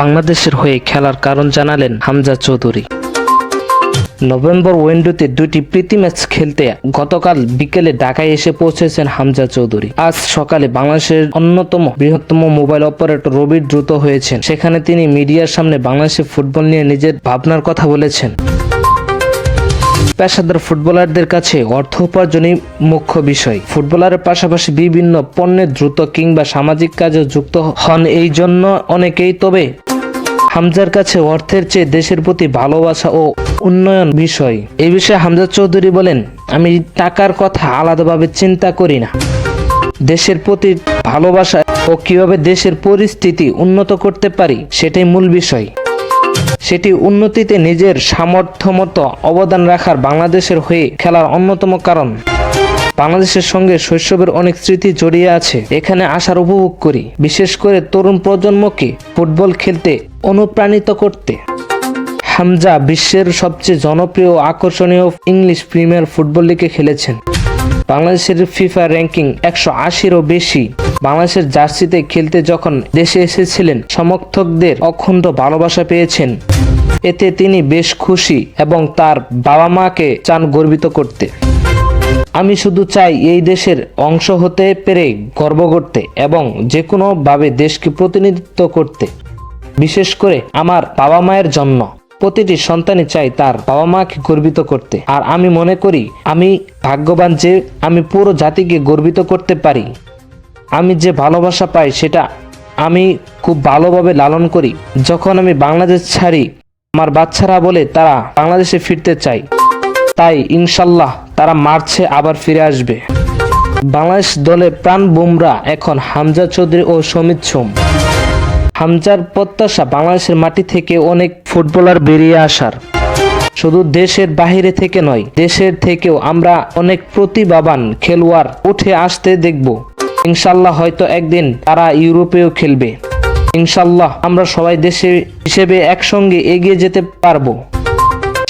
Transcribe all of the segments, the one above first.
বাংলাদেশের হয়ে খেলার কারণ জানালেন হামজা চৌধুরী। নভেম্বর উইন্ডোতে দুটি প্রীতি ম্যাচ খেলতে গতকাল বিকেলে ঢাকায় এসে পৌঁছেছেন হামজা চৌধুরী। আজ সকালে বাংলাদেশের অন্যতম বৃহত্তম মোবাইল অপারেটর রবির দ্রুত হয়েছেন। সেখানে তিনি মিডিয়ার সামনে বাংলাদেশের ফুটবল নিয়ে নিজের ভাবনার কথা বলেছেন। পেশাদার ফুটবলারদের কাছে অর্থ উপার্জনই মুখ্য বিষয়। ফুটবলারের পাশাপাশি বিভিন্ন পণ্যের দ্রুত কিংবা সামাজিক কাজে যুক্ত হন এই জন্য অনেকেই, তবে হামজার কাছে অর্থের চেয়ে দেশের প্রতি ভালোবাসা ও উন্নয়ন বিষয়। এই বিষয়ে হামজা চৌধুরী বলেন, আমি টাকার কথা আলাদাভাবে চিন্তা করি না। দেশের প্রতি ভালোবাসা ও কীভাবে দেশের পরিস্থিতি উন্নত করতে পারি, সেটাই মূল বিষয়। সেটি উন্নতিতে নিজের সামর্থ্য মতো অবদান রাখার বাংলাদেশের হয়ে খেলার অন্যতম কারণ। বাংলাদেশের সঙ্গে শৈশবের অনেক স্মৃতি জড়িয়ে আছে। এখানে আসার উপভোগ করি, বিশেষ করে তরুণ প্রজন্মকে ফুটবল খেলতে অনুপ্রাণিত করতে। হামজা বিশ্বের সবচেয়ে জনপ্রিয় ও আকর্ষণীয় ইংলিশ প্রিমিয়ার ফুটবল লিগে খেলেছেন। বাংলাদেশের ফিফা র্যাঙ্কিং একশো আশিরও বেশি। বাংলাদেশের জার্সিতে খেলতে যখন দেশে এসেছিলেন, সমর্থকদের অখণ্ড ভালোবাসা পেয়েছেন। এতে তিনি বেশ খুশি এবং তার বাবা মাকে চান গর্বিত করতে। আমি শুধু চাই এই দেশের অংশ হতে পেরে গর্ব করতে এবং যে কোনোভাবে দেশকে প্রতিনিধিত্ব করতে। বিশেষ করে আমার বাবা মায়ের জন্য। প্রতিটি সন্তানই চাই তার বাবা মাকে গর্বিত করতে। আর আমি মনে করি, আমি ভাগ্যবান যে আমি পুরো জাতিকে গর্বিত করতে পারি। আমি যে ভালোবাসা পাই সেটা আমি খুব ভালোভাবে লালন করি। যখন আমি বাংলাদেশ ছাড়ি, আমার বাচ্চারা বলে তারা বাংলাদেশে ফিরতে চায়। তাই ইনশাল্লাহ তারা মার্চে আবার ফিরে আসবে। বাংলাদেশ দলে প্রাণ বুমরা এখন হামজা চৌধুরী ও সমিত সোম। হামজার প্রত্যাশা বাংলাদেশের মাটি থেকে অনেক ফুটবলার বেরিয়ে আসার। শুধু দেশের বাহিরে থেকে নয়, দেশের থেকেও আমরা অনেক প্রতিভাবান খেলোয়াড় উঠে আসতে দেখব। ইনশাল্লাহ হয়তো একদিন তারা ইউরোপেও খেলবে। ইনশাল্লাহ আমরা সবাই দেশে হিসেবে একসঙ্গে এগিয়ে যেতে পারব।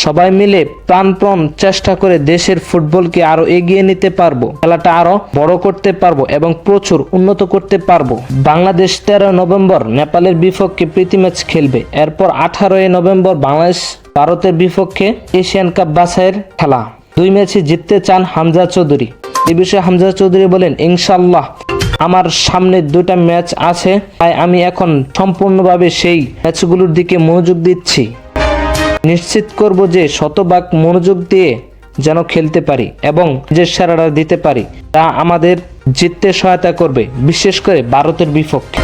সবাই মিলে প্রাণপণ চেষ্টা করে দেশের ফুটবলকে আরও এগিয়ে নিতে পারব। খেলাটা আরও বড় করতে পারব এবং প্রচুর উন্নত করতে পারব। বাংলাদেশ তেরো নভেম্বর নেপালের বিপক্ষে প্রীতি ম্যাচ খেলবে। এরপর আঠারোই নভেম্বর বাংলাদেশ ভারতের বিপক্ষে এশিয়ান কাপ বাছাইয়ের খেলা। দুই ম্যাচে জিততে চান হামজা চৌধুরী। এ বিষয়ে হামজা চৌধুরী বলেন ইনশাল্লাহ আমার সামনে দুটা ম্যাচ আছে। তাই আমি এখন সম্পূর্ণভাবে সেই ম্যাচগুলোর দিকে মনোযোগ দিচ্ছি। নিশ্চিত করব যে শতভাগ মনোযোগ দিয়ে যেন খেলতে পারি এবং যে সেরাটা দিতে পারি, তা আমাদের জিততে সহায়তা করবে, বিশেষ করে ভারতের বিপক্ষে।